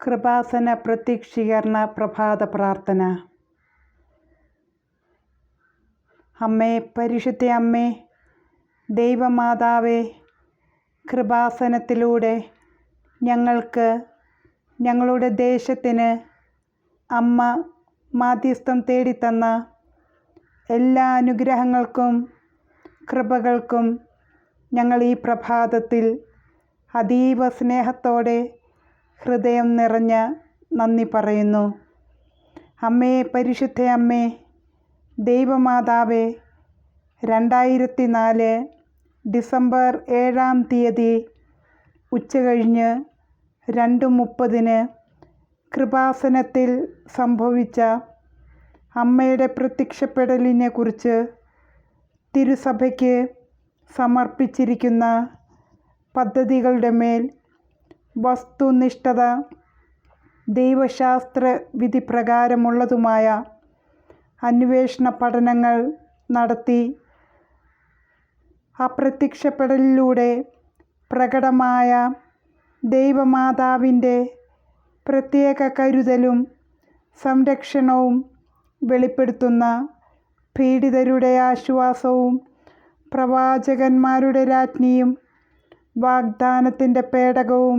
കൃപാസന പ്രത്യക്ഷീകരണ പ്രഭാത പ്രാർത്ഥന. അമ്മേ പരിശുദ്ധ അമ്മേ ദൈവമാതാവേ കൃപാസനത്തിലൂടെ ഞങ്ങൾക്ക് ഞങ്ങളുടെ ദേശത്തിന് അമ്മ മാധ്യസ്ഥം തേടിത്തന്ന എല്ലാ അനുഗ്രഹങ്ങൾക്കും കൃപകൾക്കും ഞങ്ങൾ ഈ പ്രഭാതത്തിൽ അതീവ സ്നേഹത്തോടെ ഹൃദയം നിറഞ്ഞ നന്ദി പറയുന്നു. അമ്മേ പരിശുദ്ധ അമ്മേ ദൈവമാതാവേ രണ്ടായിരത്തി നാല് ഡിസംബർ ഏഴാം തീയതി ഉച്ചകഴിഞ്ഞ് രണ്ട് മുപ്പതിന് കൃപാസനത്തിൽ സംഭവിച്ച അമ്മയുടെ പ്രത്യക്ഷപ്പെടലിനെ കുറിച്ച് തിരുസഭയ്ക്ക് സമർപ്പിച്ചിരിക്കുന്ന പദ്ധതികളുടെ മേൽ വസ്തുനിഷ്ഠത ദൈവശാസ്ത്ര വിധിപ്രകാരമുള്ളതുമായ അന്വേഷണ പഠനങ്ങൾ നടത്തി അപ്രത്യക്ഷപ്പെടലിലൂടെ പ്രകടമായ ദൈവമാതാവിന്റെ പ്രത്യേക കരുതലും സംരക്ഷണവും വെളിപ്പെടുത്തുന്ന പീഡിതരുടെ ആശ്വാസവും പ്രവാചകന്മാരുടെ രാജ്ഞിയും വാഗ്ദാനത്തിന്റെ പേടകവും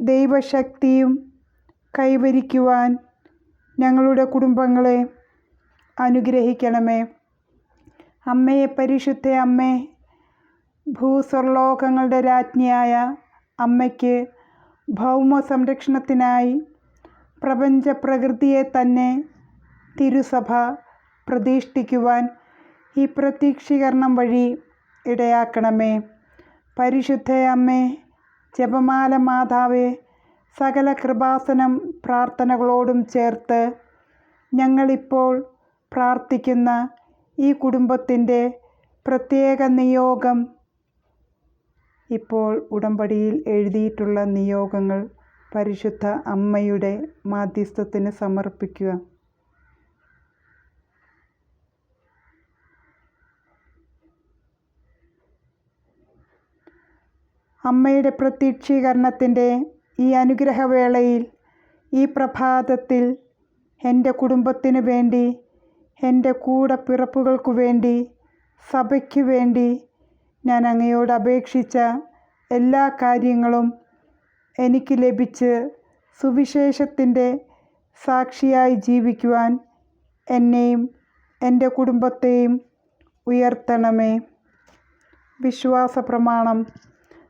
ദൈവശക്തിയും കൈവരിക്കുവാൻ ഞങ്ങളുടെ കുടുംബങ്ങളെ അനുഗ്രഹിക്കണമേ. അമ്മയെ പരിശുദ്ധ അമ്മേ ഭൂസ്വർലോകങ്ങളുടെ രാജ്ഞിയായ അമ്മയ്ക്ക് ഭൗമ സംരക്ഷണത്തിനായി പ്രപഞ്ച പ്രകൃതിയെ തന്നെ തിരുസഭ പ്രതിഷ്ഠിക്കുവാൻ ഈ പ്രത്യക്ഷീകരണം വഴി ഇടയാക്കണമേ. പരിശുദ്ധ അമ്മേ ജപമാല മാതാവേ സകല കൃപാസനം പ്രാർത്ഥനകളോടും ചേർത്ത് ഞങ്ങളിപ്പോൾ പ്രാർത്ഥിക്കുന്ന ഈ കുടുംബത്തിന്റെ പ്രത്യേക നിയോഗം ഇപ്പോൾ ഉടമ്പടിയിൽ എഴുതിയിട്ടുള്ള നിയോഗങ്ങൾ പരിശുദ്ധ അമ്മയുടെ മാധ്യസ്ഥത്തിന് സമർപ്പിക്കുക. അമ്മയുടെ പ്രത്യക്ഷീകരണത്തിന്റെ ഈ അനുഗ്രഹവേളയിൽ ഈ പ്രഭാതത്തിൽ എന്റെ കുടുംബത്തിനു വേണ്ടി എന്റെ കൂടെ പിറപ്പുകൾക്കു വേണ്ടി സഭയ്ക്ക് വേണ്ടി ഞാൻ അങ്ങയോട് അപേക്ഷിച്ച എല്ലാ കാര്യങ്ങളും എനിക്ക് ലഭിച്ച് സുവിശേഷത്തിന്റെ സാക്ഷിയായി ജീവിക്കുവാൻ എന്നെയും എന്റെ കുടുംബത്തെയും ഉയർത്തണമേ. വിശ്വാസ പ്രമാണം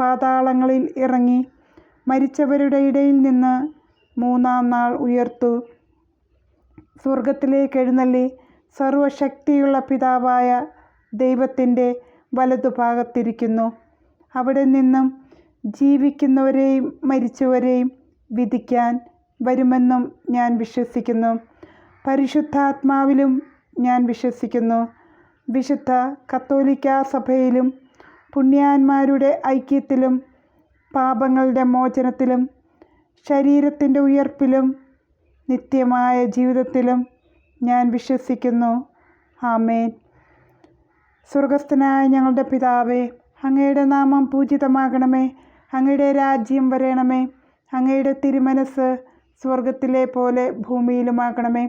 പാതാളങ്ങളിൽ ഇറങ്ങി മരിച്ചവരുടെ ഇടയിൽ നിന്ന് മൂന്നാം നാൾ ഉയർത്തു. സ്വർഗത്തിലേക്ക് എഴുന്നള്ളി സർവശക്തിയുള്ള പിതാവായ ദൈവത്തിന്റെ വലതുഭാഗത്തിരിക്കുന്നു. അവിടെ നിന്നും ജീവിക്കുന്നവരെയും മരിച്ചവരെയും വിധിക്കാൻ വരുമെന്നും ഞാൻ വിശ്വസിക്കുന്നു. പരിശുദ്ധാത്മാവിലും ഞാൻ വിശ്വസിക്കുന്നു. വിശുദ്ധ കത്തോലിക്ക സഭയിലും പുണ്യാന്മാരുടെ ഐക്യത്തിലും പാപങ്ങളുടെ മോചനത്തിലും ശരീരത്തിന്റെ ഉയർപ്പിലും നിത്യമായ ജീവിതത്തിലും ഞാൻ വിശ്വസിക്കുന്നു. ആമേൻ. സ്വർഗസ്ഥനായ ഞങ്ങളുടെ പിതാവേ അങ്ങയുടെ നാമം പൂജിതമാകണമേ. അങ്ങയുടെ രാജ്യം വരയണമേ അങ്ങയുടെ തിരുമനസ് സ്വർഗത്തിലെ പോലെ ഭൂമിയിലുമാകണമേ.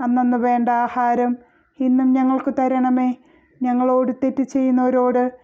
അന്നന്ന് വേണ്ട ആഹാരം ഇന്നും ഞങ്ങൾക്ക് തരണമേ. ഞങ്ങളോട് തെറ്റ് ചെയ്യുന്നവരോട്